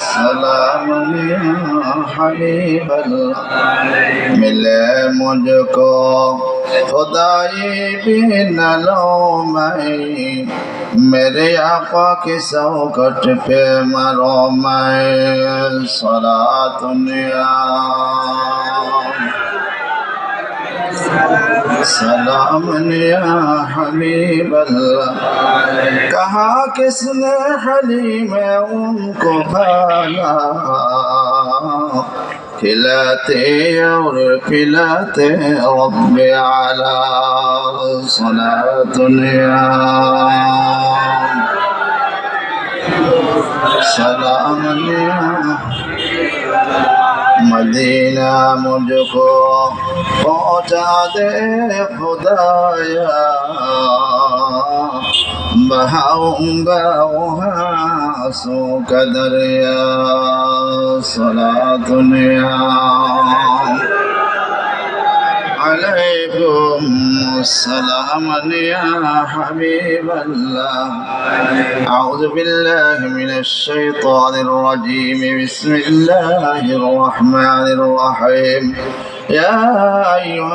सलाम मिले मुझको खुदाई भी न लो मैं मेरे आका सौ सौकट पे मरो मैं सरा दुनिया। سلام یا حبیب اللہ۔ کہا کس نے حلیم ان کو بھالا؟ کھلاتے اور پلاتے رب علا صلاة دنیا۔ سلام یا مدینہ مجھ کو۔ مٹالے خدایا بہاؤں گا ہنسو کا دریا سلا دنیا عليكم السلام يا حبيب الله أعوذ بالله من الشيطان الرجيم بسم الله الرحمن الرحيم يا أيها